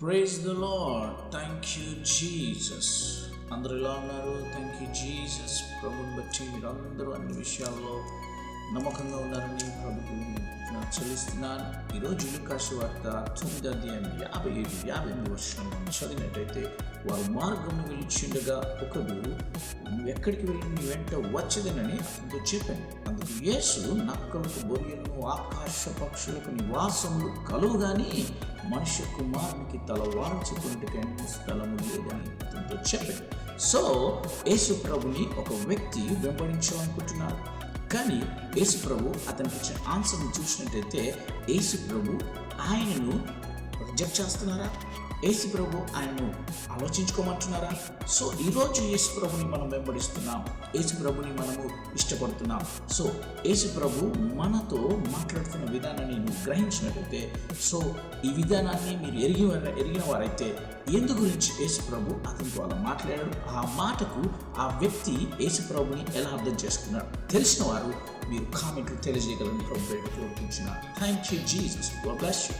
Praise the lord thank you Jesus అందరూ ఎలా ఉన్నారు థ్యాంక్ యూ జీసస్ ప్రభుని బట్టి మీరు అందరూ అన్ని విషయాల్లో నమ్మకంగా ఉన్నారని ప్రభుత్వం నేను చెల్లిస్తున్నాను ఈరోజు కాశీ వార్త తొమ్మిది అధ్యాయం యాభై ఏడు యాభై ఎనిమిది వర్షం చదివినట్టయితే వారు మార్గం వెళ్ళిచుండగా ఒకడు నువ్వు ఎక్కడికి వెళ్ళి నీ వెంట వచ్చేదనని అతనితో చెప్పాను. అందుకు యేసు నక్కలకు బొరియలను ఆకాశ పక్షులకు నివాసములు కలువు కానీ మనుష్య కుమారునికి తల వాల్చుకుంటే స్థలము లేదని అతనితో చెప్పాడు సో యేసు ప్రభుని ఒక వ్యక్తి వెంబడించాలనుకుంటున్నాడు. కానీ యేసు ప్రభు అతనికి ఇచ్చిన ఆన్సర్ని చూసినట్టయితే యేసు ప్రభు ఆయనను రిజెక్ట్ చేస్తున్నారా? యేసు ప్రభు ఆయనను ఆలోచించుకోమంటున్నారా? సో ఈరోజు యేసు ప్రభుని మనం వెంబడిస్తున్నాం. యేసు ప్రభుని మనము ఇష్టపడుతున్నాం. సో యేసు ప్రభు మనతో మాట్లాడుతున్న విధానాన్ని నువ్వు గ్రహించినట్లయితే సో ఈ విధానాన్ని మీరు ఎరిగి ఎరిగిన వారైతే ఎందు గురించి యేసు ప్రభు అతనితో అలా మాట్లాడాడు? ఆ మాటకు ఆ వ్యక్తి యేసు ప్రభుని ఎలా అర్థం చేసుకున్నాడు? తెలిసిన వారు మీరు కామెంట్లు తెలియజేయగలని ప్రభు కోరుకుంటున్నారు thank you Jesus bless you